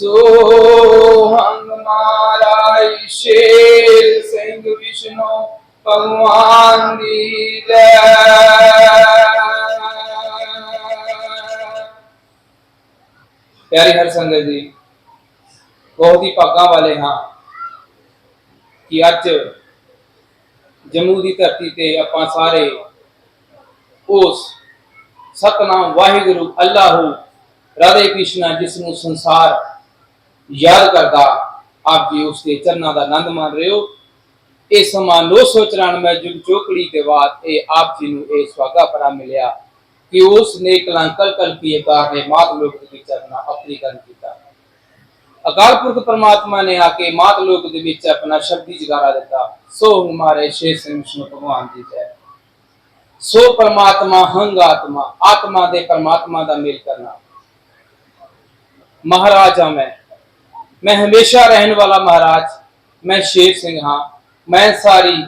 ਸੋ ਹੰਗ ਸ਼ੇਰ ਸਿੰਘ ਵਿਸ਼ਨੂੰ ਭਗਵਾਨ ਦੀ ਜੈ। ਪਿਆਰੀ ਹਰ ਸੰਗਤ ਜੀ, ਬਹੁਤ ਹੀ ਭਾਗਾਂ ਵਾਲੇ ਹਾਂ ਕਿ ਅੱਜ ਜੰਮੂ ਦੀ ਧਰਤੀ ਤੇ ਆਪਾਂ ਸਾਰੇ ਉਸ ਸਤਨਾਮ ਵਾਹਿਗੁਰੂ ਅੱਲਾਹੂ ਰਾਧੇ ਕ੍ਰਿਸ਼ਨ ਜਿਸ ਨੂੰ ਸੰਸਾਰ ਯਾਦ ਕਰਦਾ ਆਪ ਜੀ ਉਸ ਦੇ ਚਰਨਾਂ ਦਾ ਆਨੰਦ ਮਾਣ ਰਹੇ ਹੋ। ਇਹ ਸਮਾਂ 994 ਯੁਗ ਚੋਕੜੀ ਦੇ ਬਾਅਦ ਇਹ ਆਪ ਜੀ ਨੂੰ ਇਹ ਸਵਾਗਾ ਪਰਾ ਮਿਲਿਆ ਕਿ ਉਸ ਨੇ ਕਲੰਕਲ ਕਲਪੀ ਨੇ ਮਾਤ ਲੋਕ ਦੇ ਚਰਨਾਂ ਆਪਣੀ ਕਰਨ ਕੀਤਾ। ਅਕਾਲ ਪੁਰਖ ਪਰਮਾਤਮਾ ਨੇ ਆ ਕੇ ਮਾਤ ਲੋਕ ਦੇ ਵਿੱਚ ਆਪਣਾ ਸ਼ਬਦੀ ਜਗਾਰਾ ਦਿੱਤਾ। ਸੋ ਹਮਾਰੇ ਸ਼ੇਰ ਸਿੰਘ ਵਿਸ਼ਨੂੰ ਭਗਵਾਨ ਜੀ ਜੈ। ਸੋ ਪਰਮਾਤਮਾ ਹੰਗ ਆਤਮਾ ਆਤਮਾ ਦੇ ਪਰਮਾਤਮਾ ਦਾ ਮੇਲ ਕਰਨਾ। ਮਹਾਰਾਜਾ ਮੈਂ ਮੈਂ ਹਮੇਸ਼ਾ ਰਹਿਣ ਵਾਲਾ ਮਹਾਰਾਜ, ਮੈਂ ਸ਼ੇਰ ਸਿੰਘ ਹਾਂ। ਮੈਂ ਸਾਰੀ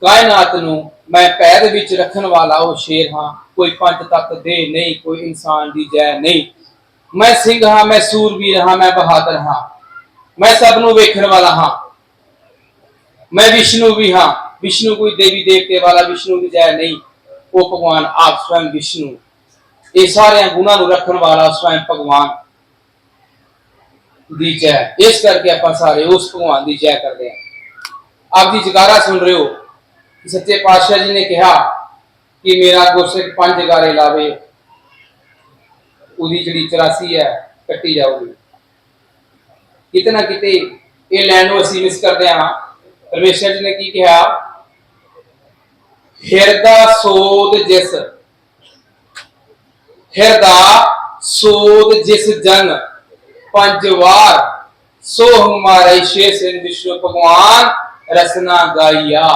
ਕਾਇਨਾਤ ਨੂੰ ਮੈਂ ਪੈਰ ਵਿੱਚ ਰੱਖਣ ਵਾਲਾ ਉਹ ਸ਼ੇਰ ਹਾਂ। ਕੋਈ ਪੰਜ ਤੱਕ ਦੇ ਨਹੀਂ, ਕੋਈ ਇਨਸਾਨ ਦੀ ਜੈ ਨਹੀਂ। ਮੈਂ ਸਿੰਘ ਹਾਂ, ਮੈਂ ਸੂਰਬੀਰ ਹਾਂ, ਮੈਂ ਬਹਾਦਰ ਹਾਂ। ਮੈਂ ਸਭ ਨੂੰ ਵੇਖਣ ਵਾਲਾ ਹਾਂ। ਮੈਂ ਵਿਸ਼ਨੂੰ ਵੀ ਹਾਂ। ਵਿਸ਼ਨੂੰ ਕੋਈ ਦੇਵੀ ਦੇਵਤੇ ਵਾਲਾ, ਵਿਸ਼ਨੂੰ ਦੀ ਜੈ ਨਹੀਂ। ਉਹ ਭਗਵਾਨ ਆਪ ਸਵੈਮ ਵਿਸ਼ਨੂੰ। ਇਹ ਸਾਰਿਆਂ ਗੁਣਾਂ ਨੂੰ ਰੱਖਣ ਵਾਲਾ ਸਵੈਂ ਭਗਵਾਨ। ਦੀ ਜੈ। ਇਸ ਕਰਕੇ ਆਪਾਂ ਸਾਰੇ ਉਸ ਭਗਵਾਨ ਦੀ ਜੈ ਕਰਦੇ ਹਾਂ। ਆਪ ਦੀ ਜਗਾਰਾ ਸੁਣ ਰਹੇ ਹੋ ਕਿ ਸੱਚੇ ਪਾਤਸ਼ਾਹ ਜੀ ਨੇ ਕਿਹਾ ਕਿ ਮੇਰਾ ਗੁਰਸਿੱਖ ਪੰਜ ਜਗਾਰੇ ਲਾਵੇ, ਉਹਦੀ ਜਿਹੜੀ 84 ਹੈ, ਕੱਟੀ ਜਾਊਗੀ। ਕਿਤੇ ਨਾ ਕਿਤੇ ਇਹ ਲੈਣ ਨੂੰ ਅਸੀਂ ਮਿਸ ਕਰਦੇ ਹਾਂ। ਪਰਮੇਸ਼ਰ ਜੀ ਨੇ ਕੀ ਕਿਹਾ? ਹਿਰਦਾ ਸੋਧ ਜਿਸ, ਹਿਰਦਾ ਸੋਧ ਜਿਸ ਜਨ। ਪੰਜ ਵਾਰ। ਸੋ ਹਮਾਰੇ ਸ਼ੇ ਸਿੰਘ ਵਿਸ਼ਵ ਭਗਵਾਨ ਰਸਨਾ ਗਾਈਆ।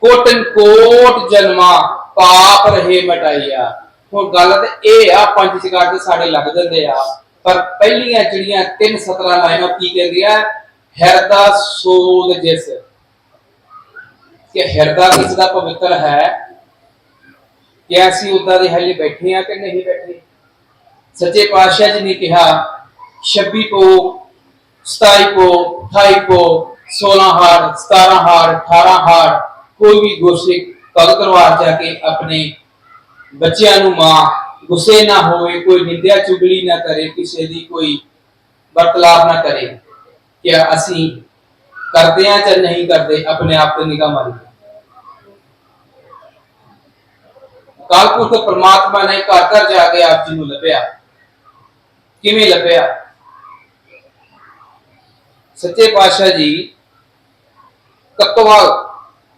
ਕੋਟਨ ਕੋਟ ਜਨਮਾ ਪਾਪ ਰਹੇ ਮਟਾਈਆ। ਹੁਣ ਗੱਲ ਤੇ ਇਹ ਆ, ਪੰਜ ਚਿਕਾਰ ਤੇ ਸਾਡੇ ਲੱਗ ਜਾਂਦੇ ਆ। ਪਰ ਪਹਿਲੀਆਂ ਜਿਹੜੀਆਂ ਤਿੰਨ ਸਤਰਾਂ ਲਾਈਨਾਂ ਕੀ ਕਹਿੰਦੀਆਂ ਹਿਰਦਾ ਸੋਧ ਜਿਸ। ਕਿ ਹਿਰਦਾ ਕਿਸ ਦਾ ਪਵਿੱਤਰ ਹੈ? ਕਿ ਅਸੀਂ ਉਦਾਂ ਦੇ ਹਲੇ ਬੈਠੇ ਆ ਕਿ ਨਹੀਂ ਬੈਠੇ? ਸੱਚੇ ਪਾਤਸ਼ਾਹ ਜੀ ਨੇ ਕਿਹਾ 26 ਕੋ 27 ਕੋ 28 ਕੋ 16 ਹਾਰ 17 ਹਾਰ 18 ਹਾਰ ਕੋਈ ਵੀ ਗੁਰਸਿੱਖ ਭਗਤ ਦਰਬਾਰ ਜਾ ਕੇ ਆਪਣੇ ਬੱਚਿਆਂ ਨੂੰ ਮਾਂ, ਗੁੱਸੇ ਨਾ ਹੋਵੇ, ਕੋਈ ਨਿੰਦਿਆ ਚੁਗਲੀ ਨਾ ਕਰੇ, ਕਿਸੇ ਦੀ ਕੋਈ ਵਰਤਲਾਪ ਨਾ ਕਰੇ, ਕਿ ਅਸੀਂ ਕਰਦੇ ਆ ਜਾਂ ਨਹੀਂ ਕਰਦੇ, ਆਪਣੇ ਆਪ ਤੇ ਨਿਗਾਹ ਮਾਰੀ ਕਾਲਪੁਰਖ ਪ੍ਰਮਾਤਮਾ ਨੇ ਘਰ ਘਰ ਜਾ ਕੇ ਆਪ ਜੀ ਨੂੰ ਲੱਭਿਆ। ਕਿਵੇਂ ਲੱਭਿਆ? ਸੱਚੇ ਪਾਤਸ਼ਾਹ ਜੀ, ਕਤਵਾਲ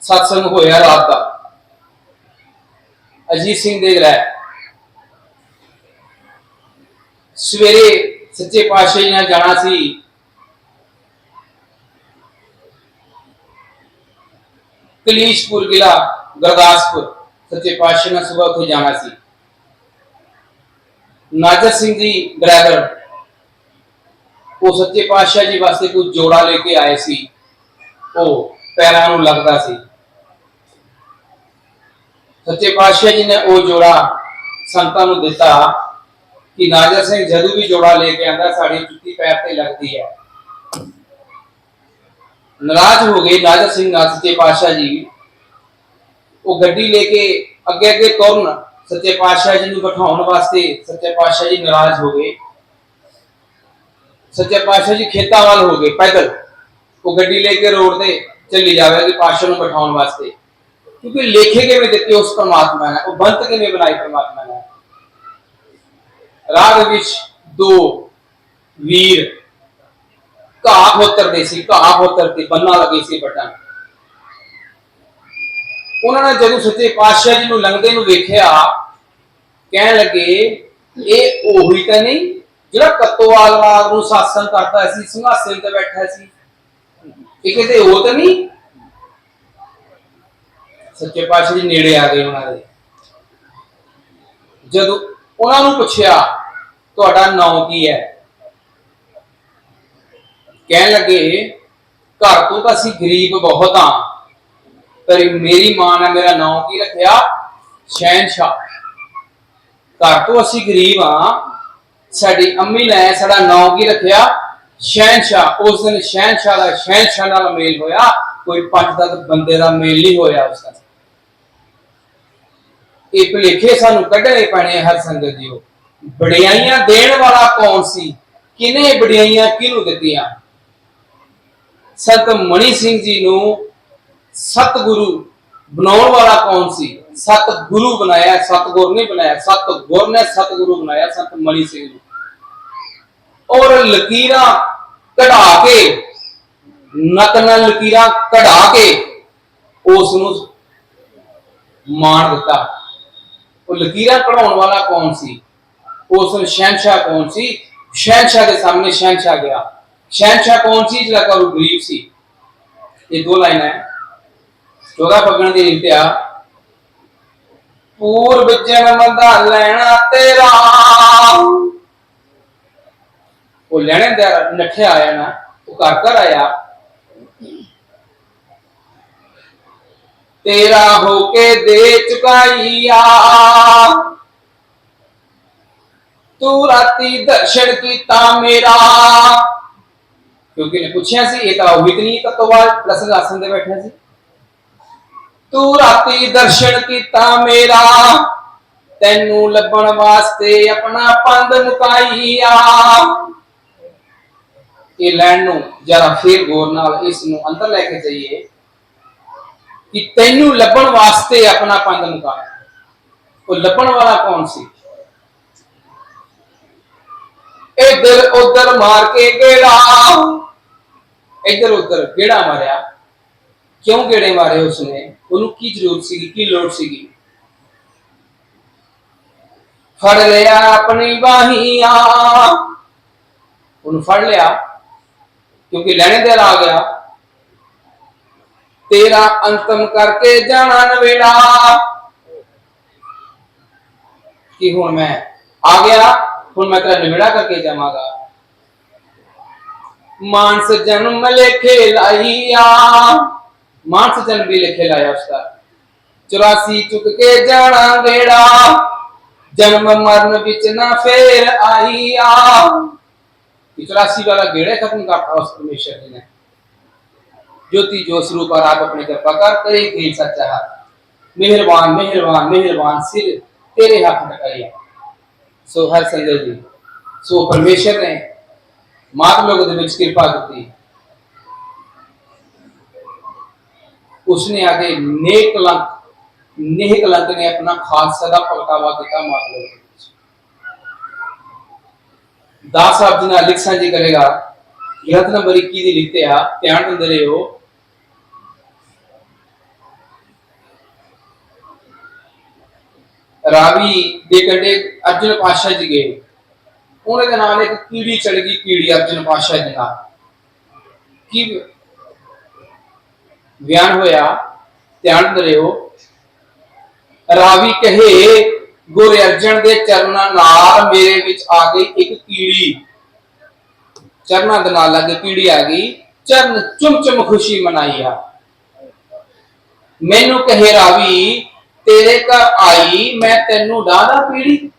ਸਤਸੰਗ ਹੋਇਆ ਰਾਤ ਦਾ। ਅਜੀਤ ਸਿੰਘ ਦੇ ਗ੍ਰਹਿ ਸਵੇਰੇ ਸੱਚੇ ਪਾਤਸ਼ਾਹ ਜੀ ਨੇ ਜਾਣਾ ਸੀ। ਕਲੀਸ਼ਪੁਰ ਜ਼ਿਲ੍ਹਾ ਗੁਰਦਾਸਪੁਰ। ਸੱਚੇ ਪਾਤਸ਼ਾਹ ਨੇ ਸਵੇਰ ਉੱਥੇ ਜਾਣਾ ਸੀ। ਨਾਜਰ ਸਿੰਘ ਜੀ ਡਰਾਈਵਰ ਉਹ ਸੱਚੇ ਪਾਤਸ਼ਾਹ ਜੀ ਵਾਸਤੇ ਕੋਈ ਜੋੜਾ ਲੈ ਕੇ ਆਏ ਸੀ। ਉਹ ਪੈਰਾਂ ਨੂੰ ਲੱਗਦਾ ਸੀ। ਸੱਚੇ ਪਾਤਸ਼ਾਹ ਜੀ ਨੇ ਉਹ ਜੋੜਾ ਸੰਤਾਂ ਨੂੰ ਦਿੱਤਾ ਕਿ ਨਾਜਰ ਸਿੰਘ ਜਦੋਂ ਵੀ ਜੋੜਾ ਲੈ ਕੇ ਆਂਦਾ ਸਾਡੀ ਜੁੱਤੀ ਪੈਰ ਤੇ ਲੱਗਦੀ ਹੈ। ਨਾਰਾਜ਼ ਹੋ ਗਏ ਨਾਜਰ ਸਿੰਘ ਨਾਲ ਸੱਚੇ ਪਾਤਸ਼ਾਹ ਜੀ। ਉਹ ਗੱਡੀ ਲੈ ਕੇ ਅੱਗੇ ਅੱਗੇ ਤੁਰਨ ਸੱਚੇ ਪਾਤਸ਼ਾਹ ਜੀ ਨੂੰ ਬਿਠਾਉਣ ਵਾਸਤੇ ਸੱਚੇ ਪਾਤਸ਼ਾਹ ਜੀ ਨਾਰਾਜ਼ ਹੋ ਗਏ। ਸੱਚੇ ਪਾਤਸ਼ਾਹ ਜੀ ਖੇਤਾਂ ਵੱਲ ਹੋ ਗਏ, ਪੈਦਲ। ਉਹ ਗੱਡੀ ਲੈ ਕੇ ਰੋਡ ਤੇ ਚੱਲੀ ਜਾਵੇ ਪਾਤਸ਼ਾਹ ਨੂੰ ਬਿਠਾਉਣ ਵਾਸਤੇ। ਕਿਉਂਕਿ ਲੇਖੇ ਕਿਵੇਂ ਦਿੱਤੇ ਉਸ ਪਰਮਾਤਮਾ ਨੇ, ਉਹ ਬੰਤ ਕਿਵੇਂ ਬਣਾਈ ਪਰਮਾਤਮਾ ਨੇ। ਰਾਗ ਵਿੱਚ ਦੋ ਵੀਰ ਘਾਹ ਖੋਤਰਦੇ ਸੀ, ਘਾਹ ਖੋਤਰ ਤੇ ਬੰਨਾ ਲੱਗੇ ਸੀ ਬਟਨ ਉਹਨਾਂ ਨੇ ਜਦੋਂ ਸੱਚੇ ਪਾਤਸ਼ਾਹ ਜੀ ਨੂੰ ਲੰਘਦੇ ਨੂੰ ਵੇਖਿਆ ਕਹਿਣ ਲੱਗੇ ਇਹ ਉਹੀ ਤਾਂ ਨਹੀਂ, ਜਿਹੜਾ ਕੱਤੋਵਾਲ ਰਾਤ ਨੂੰ ਸਾਸਨ ਕਰਦਾ ਸੀ, ਸਿੰਘਾਸਨ ਤੇ ਬੈਠਾ ਸੀ। ਇਹ ਕਿਤੇ ਉਹ ਤਾਂ ਨਹੀਂ? ਸੱਚੇ ਪਾਤਸ਼ਾਹ ਜੀ ਨੇੜੇ ਆ ਗਏ ਉਹਨਾਂ ਦੇ। ਜਦੋਂ ਉਹਨਾਂ ਨੂੰ ਪੁੱਛਿਆ, ਤੁਹਾਡਾ ਨਾਮ ਕੀ ਹੈ? ਕਹਿਣ ਲੱਗੇ, ਘਰ ਤੋਂ ਤਾਂ ਅਸੀਂ ਗਰੀਬ ਬਹੁਤ ਆ ਪਰ ਮੇਰੀ ਮਾਂ ਨੇ ਮੇਰਾ ਨਾਮ ਕੀ ਰੱਖਿਆ? ਸ਼ਹਿਨशाह ਘਰ ਤੋਂ ਅਸੀਂ ਗਰੀਬ ਆ। ਸਾਡੀ ਅੰਮੀ ਨੇ ਸਾਡਾ ਨਾਮ ਕੀ ਰੱਖਿਆ? ਸ਼ਹਿਨशाह ਉਸ ਦਿਨ ਸ਼ਹਿਨशाह ਦਾ ਸ਼ਹਿਨशाह ਨਾਲ ਮੇਲ ਹੋਇਆ। ਕੋਈ ਪੰਜ ਤੱਕ ਬੰਦੇ ਦਾ ਮੇਲ ਨਹੀਂ ਹੋਇਆ ਉਸ ਦਾ ਇਹ ਭਲੇਖੇ ਸਾਨੂੰ ਕੱਢਣੇ ਪੈਣੇ ਹਰ ਸੰਗਤ ਜੀਓ। ਬੜਿਆਈਆਂ ਦੇਣ ਵਾਲਾ ਕੌਣ ਸੀ? ਕਿਨੇ ਬੜਿਆਈਆਂ ਕਿਹਨੂੰ ਦਿੱਤੀਆਂ? ਸਤ ਮਣੀ ਸਿੰਘ ਜੀ ਨੂੰ ਸਤਗੁਰੂ ਬਣਾਉਣ ਵਾਲਾ ਕੌਣ ਸੀ? ਸਤ ਗੁਰੂ ਬਣਾਇਆ ਸਤ ਗੁਰ ਨਹੀਂ ਬਣਾਇਆ ਸਤ ਗੁਰ ਨੇ ਸਤ ਗੁਰੂ ਬਣਾਇਆ, ਸਤ ਮਣੀ ਸਿੰਘ ਨੂੰ ਔਰ ਲਕੀਰਾਂ ਕਢਾ ਕੇ, ਨਕ ਨਾਲ ਲਕੀਰਾਂ ਕਢਾ ਕੇ ਉਸ ਨੂੰ ਮਾਰ ਦਿੱਤਾ। ਉਹ ਲਕੀਰਾਂ ਕਢਾਉਣ ਵਾਲਾ ਕੌਣ ਸੀ? ਉਸ ਨੂੰ ਸ਼ਹਿਨशाह ਕੌਣ ਸੀ? ਸ਼ਹਿਨशाह ਦੇ ਸਾਹਮਣੇ ਸ਼ਹਿਨशाह ਗਿਆ। ਸ਼ਹਿਨशाह ਕੌਣ ਸੀ ਜਿਹੜਾ ਕਰੂ ਗਰੀਬ ਸੀ? ਇਹ ਦੋ ਲਾਈਨਾਂ ਹੈ। 14 ਫੱਗਣ ਦੀ ਇੰਤਿਆ ਪੂਰਬ ਜਨਮ ਦਾ ਲੈਣਾ ਤੇਰਾ। ਉਹ ਲੈਣੇ ਦਾ ਨੱਠਿਆ ਆਇਆ ਨਾ, ਉਹ ਘਰ ਘਰ ਆਇਆ। ਤੇਰਾ ਹੋ ਕੇ ਦੇ ਚੁਕਾਈਆ। ਤੂੰ ਰਾਤੀ ਦਰਸ਼ਨ ਕੀਤਾ ਮੇਰਾ। ਕਿਉਂਕਿ ਨੇ ਪੁੱਛਿਆ ਸੀ, ਇਹ ਤਾਂ ਉਹ ਵੀ ਨਹੀਂ ਤਤਵਾਲ ਪ੍ਰਸੰਗ ਆਸਨ ਦੇ ਬੈਠਿਆ ਸੀ। ਤੂੰ ਰਾਤੀ ਦਰਸ਼ਨ ਕੀਤਾ ਮੇਰਾ। ਤੈਨੂੰ ਲੱਭਣ ਵਾਸਤੇ ਆਪਣਾ ਪੰਦ ਮੁਕਾਈਆ ਇਹ ਲੈਣ ਨੂੰ ਜਰਾ ਫੇਰ ਗੌਰ ਨਾਲ ਇਸ ਨੂੰ ਅੰਦਰ ਲੈ ਕੇ ਜਾਈਏ ਕਿ ਤੈਨੂੰ ਲੱਭਣ ਵਾਸਤੇ ਆਪਣਾ ਪੰਦ ਮੁਕਾਇਆ। ਉਹ ਲੱਭਣ ਵਾਲਾ ਕੌਣ ਸੀ? ਇਧਰ ਉਧਰ ਮਾਰ ਕੇ ਗੇੜਾ। ਇਧਰ ਉੱਧਰ ਗੇੜਾ ਮਾਰਿਆ। ਕਿਉਂ ਗੇੜੇ ਮਾਰੇ ਉਸਨੇ? ਉਹਨੂੰ ਕੀ ਜ਼ਰੂਰਤ ਸੀਗੀ? ਕੀ ਲੋੜ ਸੀਗੀ? ਫੜ ਲਿਆ ਆਪਣੀ ਬਾਹੀਆਂ ਉਹਨੂੰ ਫੜ ਲਿਆ, ਕਿਉਂਕਿ ਲੈਣੇ ਦੇਰ ਆ ਗਿਆ। ਤੇਰਾ ਅੰਤਮ ਕਰਕੇ ਜਾਣਾ ਨਵੇੜਾ। ਕਿ ਹੁਣ ਮੈਂ ਆ ਗਿਆ? ਹੁਣ ਮੈਂ ਤੇਰਾ ਨਵੇੜਾ ਕਰਕੇ ਜਾਵਾਂਗਾ। ਮਾਨਸ ਜਨਮ ਲੇਖੇ ਲਾਈਆ। ਮਾਨਸ ਜਨਮ ਵੀ ਲਿਖੇ ਲਾਇਆ ਉਸਦਾ 84 ਚੁੱਕ ਕੇ ਜਾਣਾ ਵੇੜਾ ਜਨਮ ਮਰਨ ਵਿੱਚ ਨਾ ਫੇਰ ਆਈਆ 84 ਵਾਲਾ ਗੇੜਾ ਖਤਮ ਕਰਤਾ ਉਸ ਪਰਮੇਸ਼ਰ ਜੀ ਨੇ ज्योति जो स्वरूप और आप अपने कृपा कर करे खेल सच्चा है मेहरबान मेहरबान मेहरबान सिर तेरे हाथ टकाइया सो हर संजय जी सो परमेश्वर ने ਮਾਤ ਲੋਕ ਦੇ ਵਿੱਚ ਕਿਰਪਾ ਕੀਤੀ ਉਸਨੇ ਆਗੇ ਨੇਕ ਕਲੰਕ ਨੇਕ ਕਲੰਕ ਨੇ ਆਪਣਾ ਦਾ ਪਲਟਾਵਾ ਕੀਤਾ ਮਾਤ ਦਾਸ ਸਾਹਿਬ ਜੀ ਨਾਲ ਲਿਖ ਸਾਂਝੀ ਕਰੇਗਾ ਗ੍ਰੰਥ ਨੰਬਰ 21 ਦੀ ਲਿਖਤੇ ਆ, ਧਿਆਨ ਦਿੰਦੇ ਰਹੋ। ਰਾਵੀ ਦੇ ਕੰਡੇ ਅਰਜੁਨ ਪਾਸ਼ਾ ਜੀ ਗਏ। ਉਹਨਾਂ ਦੇ ਨਾਲ ਇੱਕ ਕੀੜੀ ਚੜ ਗਈ, ਕੀੜੀ ਅਰਜੁਨ ਪਾਸ਼ਾ ਜੀ ਨਾਲ। ਕੀ ਗਿਆਨ ਹੋਇਆ, ਧਿਆਨ ਦਿਓ। ਰਾਵੀ ਕਹੇ, ਗੁਰ ਅਰਜਨ ਦੇ ਚਰਨਾਂ ਨਾਲ ਮੇਰੇ ਵਿੱਚ ਆ ਗਈ ਇੱਕ ਕੀੜੀ। ਚਰਨਾਂ ਦੇ ਨਾਲ ਲੱਗੇ ਕੀੜੀ ਆ ਗਈ। ਚਰਨ ਚੁੰਮ ਚੁੰਮ ਖੁਸ਼ੀ ਮਨਾਈ ਆ। ਮੈਨੂੰ ਕਹੇ, ਰਾਵੀ, ਤੇਰੇ ਘਰ ਆਈ, ਮੈਂ ਤੈਨੂੰ ਡਾਦਾ ਪੀੜੀ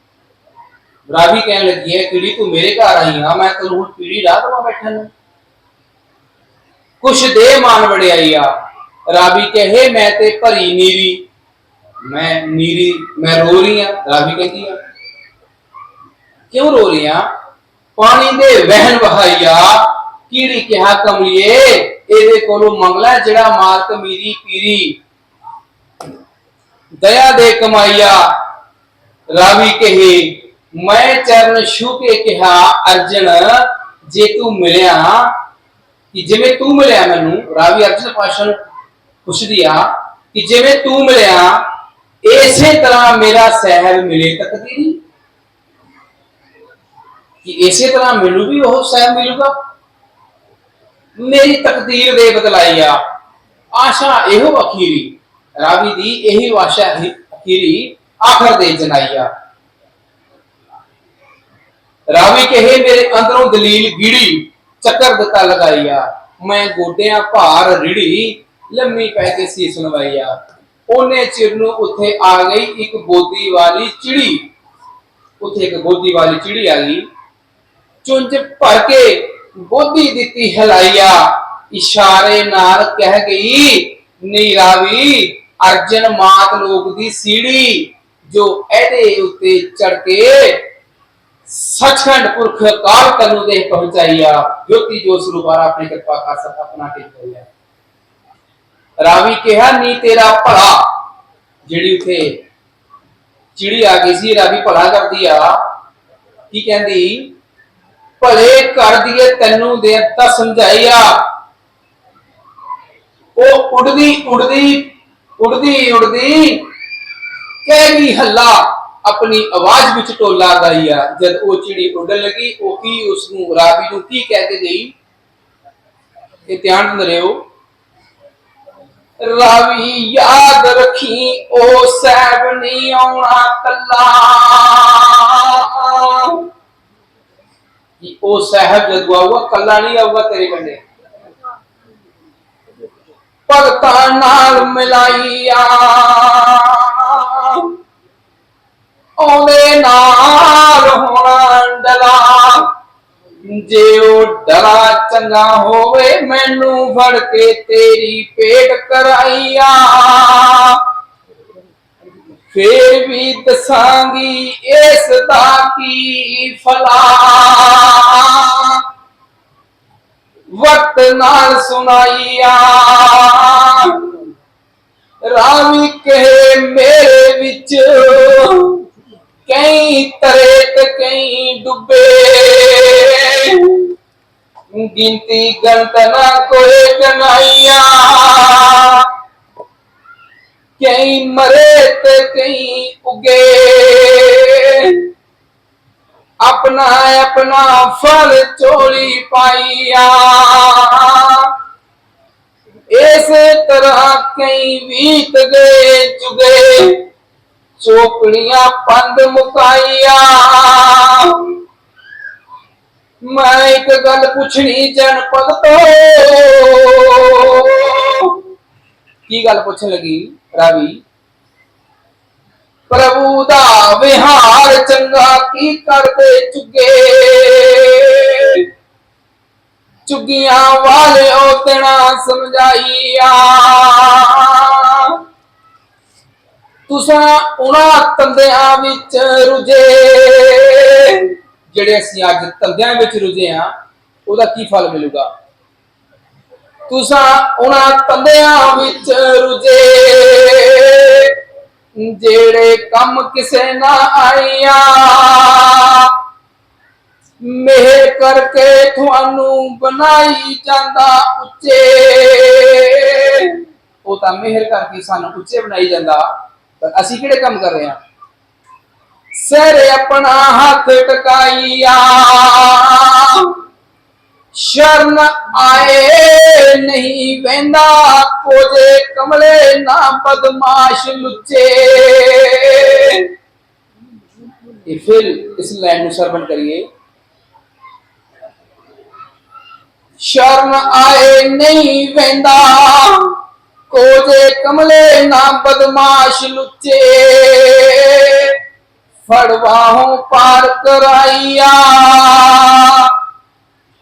ਰਾਵੀ ਕਹਿਣ ਲੱਗੀ ਹੈ, ਕੀੜੀ, ਤੂੰ ਮੇਰੇ ਘਰ ਆਈ ਆ, ਮੈਂ ਤੈਨੂੰ ਹੁਣ ਪੀੜੀ ਡਾਹ ਦਵਾਂ ਬੈਠਣ ਨੂੰ। ਕੁਛ ਦੇ ਮਾਨ ਵੜਿਆਈ ਆ। ਰਾਵੀ ਕਹੇ, ਮੈਂ ਤੇ ਭਰੀ ਨੀਰੀ। ਮੈਂ ਨੀਰੀ, ਮੈਂ ਰੋ ਰਹੀ ਆ ਰਾਵੀ ਕਹਿੰਦੀ ਆ, ਕਿਉਂ ਰੋ ਰਹੀ ਆ ਪਾਣੀ ਦੇ ਵਹਿਣ ਵਹਾਈਆ, ਕੀੜੀ ਕਿਹਾ ਕਮਲੀਏ, ਇਹਦੇ ਕੋਲੋਂ ਮੰਗਲਾ ਜਿਹੜਾ ਮਾਰਕ ਮੀਰੀ ਪੀਰੀ। ਦਇਆ ਦੇ ਕਮਾਈਆ, ਰਾਵੀ ਕਹੇ, ਮੈਂ ਚਰਨ ਛੂ ਕੇ ਕਿਹਾ, ਅਰਜਨ, ਜੇ ਤੂੰ ਮਿਲਿਆ, ਕਿ ਜਿਵੇਂ ਤੂੰ ਮਿਲਿਆ ਮੈਨੂੰ, ਰਾਵੀ ਅਰਜਨ ਪਾਸ਼ਾ ਨੂੰ ਪੁੱਛਦੀ ਆ ਕਿ ਜਿਵੇਂ ਤੂੰ ਮਿਲਿਆ, ਇਸੇ ਤਰ੍ਹਾਂ ਮੇਰਾ ਸਹਿਬ ਮਿਲੇ ਤਕਦੀਰੀ ਕਿ ਇਸੇ ਤਰ੍ਹਾਂ ਮੈਨੂੰ ਵੀ ਉਹ ਸਹਿਬ ਮਿਲੂਗਾ। ਮੇਰੀ ਤਕਦੀਰ ਦੇ ਬਦਲਾਈ ਆ। ਆਸ਼ਾ ਇਹੋ ਅਖੀਰੀ, ਰਾਵੀ ਦੀ ਇਹੀ ਆਸ਼ਾ ਹੈ ਅਖੀਰੀ ਆਖਰ ਦੇ ਜਨਾਈਆ ਰਾਵੀ ਕਹੇ, ਮੇਰੇ ਅੰਦਰੋਂ ਦਲੀਲ ਗੀੜੀ ਚੱਕਰ ਦਿੱਤਾ ਲਗਾਈਆ ਮੈਂ ਗੋਡਿਆਂ ਭਾਰ ਰਿੜੀ ਲੰਮੀ ਪੈ ਕੇ ਸੀ ਸੁਣਵਾਈਆ। ਉਹਨੇ ਚਿਰ ਨੂੰ ਉੱਥੇ ਆ ਗਈ ਇੱਕ ਗੋਦੀ ਵਾਲੀ ਚਿੜੀ। ਉੱਥੇ ਇੱਕ ਬੋਦੀ ਵਾਲੀ ਚਿੜੀ ਆ ਗਈ। ਚੁੰਝ ਭਰ ਕੇ ਬੋਦੀ ਦਿੱਤੀ ਹਲਾਈਆ। ਇਸ਼ਾਰੇ ਨਾਲ ਕਹਿ ਗਈ, ਨੀਰਾਵੀ, ਅਰਜਨ ਮਾਤ ਲੋਕ ਦੀ ਸੀੜੀ, ਜੋ ਇਹਦੇ ਉੱਤੇ ਚੜ ਕੇ ਸਚਖੰਡ ਪੁਰਖ ਕਾਲ ਤਨੂ ਦੇ ਪਹੁੰਚਾਈਆ। ਜੋਤੀ ਜੋ ਸਰੂਪਾਰਾ ਆਪਣੀ ਕਿਰਪਾ ਕਰ ਸਕ ਆਪਣਾ ਟਿਕ ਹੋਇਆ। ਰਾਵੀ ਕਿਹਾ, ਨੀ ਤੇਰਾ ਭਲਾ। ਜਿਹੜੀ ਉਥੇ ਚਿੜੀ ਆ ਗਈ ਸੀ, ਰਾਵੀ ਭਲਾ ਕਰਦੀ ਆ। ਕੀ ਕਹਿੰਦੀ? ਭਲੇ ਕਰ ਦੀਏ ਤੈਨੂੰ ਦੇ ਤਾਂ ਸਮਝਾਈਆ ਉਹ ਉੜਦੀ ਉੜਦੀ ਉੜਦੀ ਉੜਦੀ ਕਹਿ ਗਈ ਹੱਲਾ, ਆਪਣੀ ਆਵਾਜ਼ ਵਿੱਚ ਟੋਲਾ ਗਾਈਆ ਜਦ ਉਹ ਚਿੜੀ ਉੱਡਣ ਲੱਗੀ, ਉਹ ਕੀ ਉਸ ਨੂੰ ਰਾਵੀ ਨੂੰ ਕੀ ਕਹਿ ਕੇ ਗਈ? ਇਹ ਧਿਆਨ ਨਾਲ ਰਿਓ। ਰਾਵੀ ਯਾਦ ਰੱਖੀ, ਉਹ ਸਹਿਬ ਨਹੀਂ ਆਉਣਾ ਕੱਲਾ ਕਿ ਉਹ ਸਹਿਬ ਜਦ ਆਊਗਾ ਕੱਲਾ ਨਹੀਂ ਆਊਗਾ ਤੇਰੇ ਬੰਦੇ ਭਗਤਾਂ ਨਾਲ ਮਿਲਾਈਆ। ਉਹਦੇ ਨਾਲ ਹੋਣਾ ਡਲਾ। ਜੇ ਉਹ ਡਰਾ ਚੰਗਾ ਹੋਵੇ, ਮੈਨੂੰ ਫੜ ਕੇ ਤੇਰੀ ਪੇਟ ਕਰਾਈਆ। ਫੇਰ ਵੀ ਦਸਾਂਗੀ, ਇਸ ਦਾ ਕੀ ਫਲਾ। ਵਕਤ ਨਾਲ ਸੁਣਾਈਆ। ਰਾਵੀ ਕਹੇ, ਮੇਰੇ ਵਿੱਚ ਕਈ ਤਰੇ ਤੇ ਕਈ ਡੁੱਬੇ ਗਿਣਤੀ ਗੰਤ ਨਾ ਕੋਈ ਕਨਾਈਆ ਕਈ ਮਰੇ ਤੇ ਕਈ ਉਗੇ ਆਪਣਾ ਆਪਣਾ ਫਲ ਚੋਲੀ ਪਾਈਆ ਇਸ ਤਰ੍ਹਾਂ ਕਈ ਵੀਤ ਗਏ ਜੁਗੇ ਪੰਦ ਮੁਕਾਈਆ। ਮੈਂ ਇੱਕ ਗੱਲ ਪੁੱਛਣੀ ਜਨਪਦ ਤੋਂ ਕੀ ਗੱਲ ਪੁੱਛਣ ਲੱਗੀ ਰਾਵੀ? ਪ੍ਰਭੂ ਦਾ ਵਿਹਾਰ ਚੰਗਾ ਕੀ ਕਰਦੇ ਚੁੱਗੇ? ਚੁੱਗੀਆਂ ਵਾਲੇ ਉਹ ਤਣਾ ਸਮਝਾਈਆ। ਤੁਸਾਂ ਉਹਨਾਂ ਤੰਦਿਆਂ ਵਿੱਚ ਰੁਝੇ। ਜਿਹੜੇ ਅਸੀਂ ਅੱਜ ਤੰਦਿਆਂ ਵਿੱਚ ਰੁਝੇ ਆ ਉਹਦਾ ਕੀ ਫਲ ਮਿਲੂਗਾ? ਤੁਸਾਂ ਉਹਨਾਂ ਤੰਦਿਆਂ ਵਿੱਚ ਰੁਝੇ। ਜਿਹੜੇ ਕੰਮ ਕਿਸੇ ਨਾ ਆਈਆਂ, ਮਿਹਰ ਕਰਕੇ ਤੁਹਾਨੂੰ ਬਣਾਈ ਜਾਂਦਾ ਉੱਚੇ। ਉਹ ਤਾਂ ਮਿਹਰ ਕਰਕੇ ਸਾਨੂੰ ਉੱਚੇ ਬਣਾਈ ਜਾਂਦਾ। ਪਰ ਅਸੀਂ ਕਿਹੜੇ ਕੰਮ ਕਰ ਰਹੇ ਹਾਂ? ਸਿਰ ਆਪਣਾ ਹੱਥ ਟਕਾਈਆ। ਸ਼ਰਨ ਆਏ ਨਹੀਂ ਵੈਂਦਾ ਕੋਜੇ ਕਮਲੇ ਨਾ ਬਦਮਾਸ਼ ਲੁੱਚੇ। ਇਹ ਫਿਰ ਇਸ ਲਾਈਨ ਨੂੰ ਸਰਵਣ ਕਰੀਏ। ਸ਼ਰਨ ਆਏ ਨਹੀਂ ਵੈਂਦਾ ਕੋਜੇ ਕਮਲੇ ਨਾ ਬਦਮਾਸ਼ ਲੁੱਚੇ। ਫੜਵਾਹੋਂ ਪਾਰ ਕਰਾਈਆ।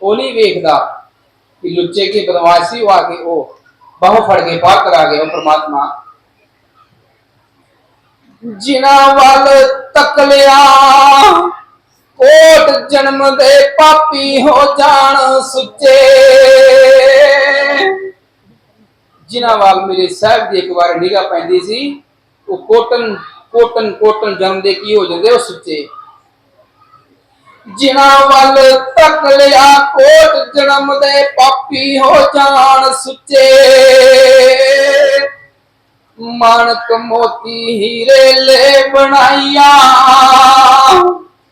ਉਹ ਨਹੀਂ ਵੇਖਦਾ ਕਿ ਲੁੱਚੇ ਕੀ ਬਦਮਾਸ਼ੀ ਉਹ ਕੇ ਉਹ ਬਾਹੋਂ ਫੜ ਕੇ ਪਾਰ ਕਰਾ ਗਿਆ ਉਹ ਪ੍ਰਮਾਤਮਾ। ਜਿਨ੍ਹਾਂ ਵੱਲ ਤੱਕ ਲਿਆ ਕੋਟ ਜਨਮ ਦੇ ਪਾਪੀ ਹੋ ਜਾਣ ਸੁੱਚੇ। ਜਿਨ੍ਹਾਂ ਵੱਲ ਮੇਰੇ ਸਾਹਿਬ ਦੀ ਇੱਕ ਵਾਰ ਨਿਗਾਹ ਪੈਂਦੀ ਸੀ, ਉਹ ਕੋਟਨ ਕੋਟਨ ਕੋਟਨ ਜਨਮ ਕੀ ਹੋ ਜਾਂਦੇ ਉਹ ਸੁੱਚੇ ਜਿਨ੍ਹਾਂ ਵੱਲ ਤੱਕ ਲਿਆ ਕੋਟ ਜਨਮ ਦੇ ਪਾਪੀ ਹੋ ਜਾਣ ਸੁੱਚੇ। ਮਾਨਕ ਮੋਤੀ ਹੀਰੇ ਲੈ ਬਣਾਈਆ।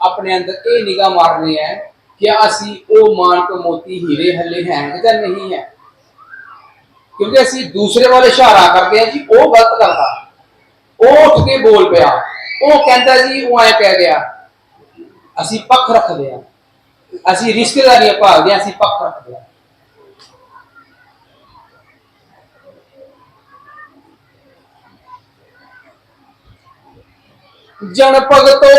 ਆਪਣੇ ਅੰਦਰ ਇਹ ਨਿਗਾਹ ਮਾਰਨੀ ਹੈ ਕਿ ਅਸੀਂ ਉਹ ਮਾਨਕ ਮੋਤੀ ਹੀਰੇ ਹੱਲੇ ਹੈ ਜਾਂ ਨਹੀਂ ਹੈ। ਕਿਉਂਕਿ ਅਸੀਂ ਦੂਸਰੇ ਵੱਲ ਇਸ਼ਾਰਾ ਕਰਦੇ ਹਾਂ ਜੀ, ਉਹ ਗਲਤ ਕਰਦਾ। ਉਹ ਉੱਠ ਕੇ ਬੋਲ ਪਿਆ। ਉਹ ਕਹਿੰਦਾ ਜੀ, ਉਹ ਐ ਕਹਿ ਗਿਆ, ਅਸੀਂ ਪੱਖ ਰੱਖਦੇ ਹਾਂ। ਅਸੀਂ ਰਿਸ਼ਤੇਦਾਰੀਆਂ ਭਾਲਦੇ ਹਾਂ, ਅਸੀਂ ਪੱਖ ਰੱਖਦੇ ਹਾਂ। ਜਨ ਭਗਤੋ,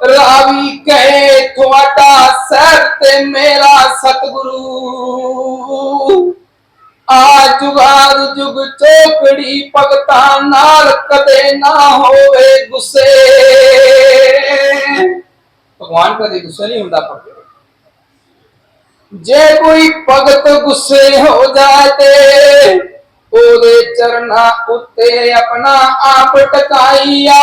ਰਾਵੀ ਕਹੇ, ਤੁਹਾਡਾ ਸਰ ਤੇ ਮੇਰਾ ਸਤਿਗੁਰੂ। ਆ ਜੁਗਾਦ ਜੁਗ ਚੋਕੜੀ ਭਗਤਾਂ ਨਾਲ ਕਦੇ ਨਾ ਹੋਵੇ ਗੁੱਸੇ। ਭਗਵਾਨ ਕਦੇ ਗੁੱਸੇ ਨਹੀਂ ਹੁੰਦਾ ਭਗਤ ਜੇ ਕੋਈ ਭਗਤ ਗੁੱਸੇ ਹੋ ਜਾਏ ਤੇ ਉਹਦੇ ਚਰਨਾਂ ਉੱਤੇ ਆਪਣਾ ਆਪ ਟਕਾਈਆ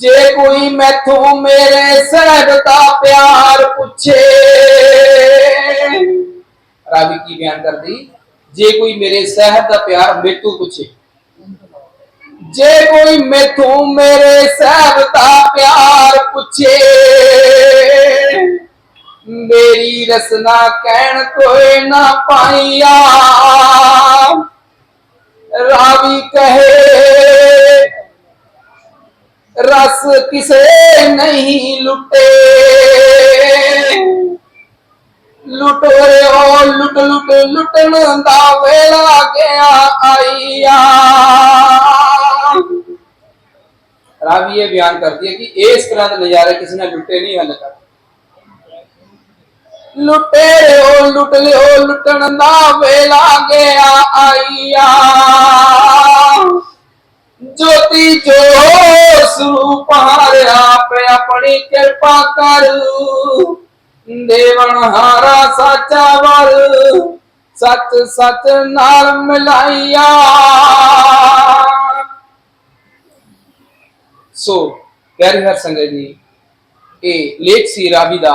ਜੇ ਕੋਈ ਮੈਥੋਂ ਮੇਰੇ ਸਹਿਬ ਦਾ ਪਿਆਰ ਪੁੱਛੇ। ਰਾਵੀ ਕੀ ਬਿਆਨ ਕਰਦੀ? ਜੇ ਕੋਈ ਮੇਰੇ ਸਹਿਬ ਦਾ ਪਿਆਰ ਮੇਤੋਂ ਪੁੱਛੇ। ਜੇ ਕੋਈ ਮੈਥੋਂ ਮੇਰੇ ਸਹਿਬ ਦਾ ਪਿਆਰ ਪੁੱਛੇ। ਮੇਰੀ ਰਸਨਾ ਕਹਿਣ ਕੋਈ ਨਾ ਪਾਈਆ। ਰਾਵੀ ਕਹੇ ਰਸ ਕਿਸੇ ਨਹੀਂ ਲੁੱਟੇ। ਲੁਟੋਰਿਓ, ਲੁੱਟ ਲੁੱਟ, ਲੁੱਟਣ ਦਾ ਵੇਲਾ ਗਿਆ ਆਈਆ। ਰਾਵੀ ਇਹ ਬਿਆਨ ਕਰਦੀ ਹੈ ਕਿ ਇਸ ਤਰ੍ਹਾਂ ਦੇ ਨਜ਼ਾਰੇ ਕਿਸੇ ਨੇ ਲੁੱਟੇ ਨਹੀਂ ਹਲ ਤੱਕ ਲੁਟੇਰਿਓ, ਲੁੱਟ ਲਿਓ, ਲੁੱਟਣ ਦਾ ਵੇਲਾ ਗਿਆ ਆਈਆ। ਜੋਤੀ ਜੋ ਸਰੂਪ ਹਾਰਿਆ ਆਪਣੀ ਕਿਰਪਾ ਕਰ। ਦੇਵਨ ਹਾਰਾ ਸਾਚਾ ਵਰ, ਸੱਚ ਸੱਚ ਨਾਲ ਮਿਲਾਈਆ ਸੋ, ਪਿਆਰੇ ਹਰ ਸੰਗਤ ਜੀ, ਇਹ ਲੇਖ ਸੀ ਰਾਵੀ ਦਾ।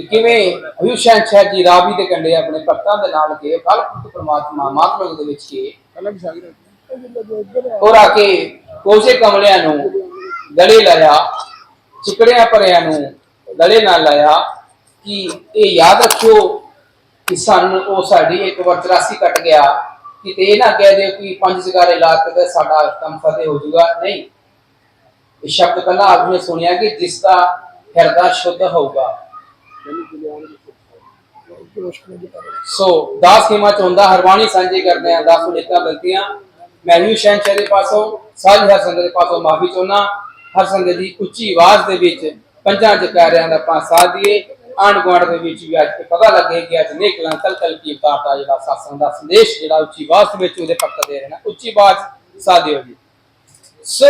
ਕਿਵੇਂ ਹਯੂਸ਼ਨ ਸ਼ਾਹ ਜੀ ਰਾਵੀ ਦੇ ਕੰਡੇ ਆਪਣੇ ਭਗਤਾਂ ਦੇ ਨਾਲ ਕੇ ਕਲਪੁਰਤ ਪ੍ਰਮਾਤਮਾ ਮਾਤਮਕ ਦੇ ਵਿੱਚ ਕੇ ਔਰ ਆ ਕੇ ਕੋਸੇ ਕਮਲਿਆਂ ਨੂੰ ਗਲੇ ਲਾਇਆ ਚਿਕੜਿਆਂ ਭਰਿਆਂ ਨੂੰ ਗਲੇ ਨਾਲ ਲਾਇਆ ਕਿ ਇਹ ਯਾਦ ਰੱਖਿਓ ਕਿ ਸਾਨੂੰ ਉਹ ਸਾਡੀ ਇੱਕ ਵਾਰ 84 ਕੱਟ ਗਿਆ ਕਿਤੇ ਇਹ ਨਾ ਕਹਿ ਦਿਓ ਕਿ ਪੰਜ ਸਿਗਾਰੇ ਲਾ ਕੇ ਤੇ ਸਾਡਾ ਕੰਮ ਫਤਿਹ ਹੋ ਜਾਊਗਾ। ਨਹੀਂ। ਇਹ ਸ਼ਬਦ ਪਹਿਲਾਂ ਆਪ ਨੇ ਸੁਣਿਆ ਕਿ ਜਿਸ ਦਾ ਹਿਰਦਾ ਸ਼ੁੱਧ ਹੋਊਗਾ। ਸੋ ਦਾਸ ਖੇਮਾ ਚੋਂਦਾ ਹਰਵਾਣੀ ਸਾਂਝੀ ਕਰਦੇ ਆ, ਦਾਸ ਉਲੇਖਾਂ ਗਲਤੀਆਂ ਮੈਂ ਵੀ ਸ਼ਹਿਨਸ਼ਾਹ ਪਾਸੋਂ, ਸਾਰੀ ਹਰ ਦੇ ਪਾਸੋਂ ਮਾਫੀ ਚਾਹੁੰਦਾ। ਹਰ ਦੀ ਉੱਚੀ ਆਵਾਜ਼ ਦੇ ਵਿੱਚ ਪੰਜਾਂ ਜਕਾਰਿਆਂ ਦਾ ਆਪਾਂ ਸਾਥ ਦਈਏ ਆਂਢ ਗੁਆਂਢ ਦੇ ਵਿੱਚ ਵੀ ਅੱਜ ਪਤਾ ਲੱਗੇ ਕਿ ਅੱਜ ਨਿਕਲਾਂ ਕਲ ਕਲ ਕੀ ਉਤਾਰ ਜਿਹੜਾ ਸਾਸਨ ਦਾ ਸੰਦੇਸ਼, ਜਿਹੜਾ ਉੱਚੀ ਆਵਾਜ਼ ਦੇ ਵਿੱਚ ਉਹਦੇ ਭਗਤ ਦੇ ਰਹੇ ਉੱਚੀ ਆਵਾਜ਼ ਸਾਧਿਓ ਜੀ। ਸੋ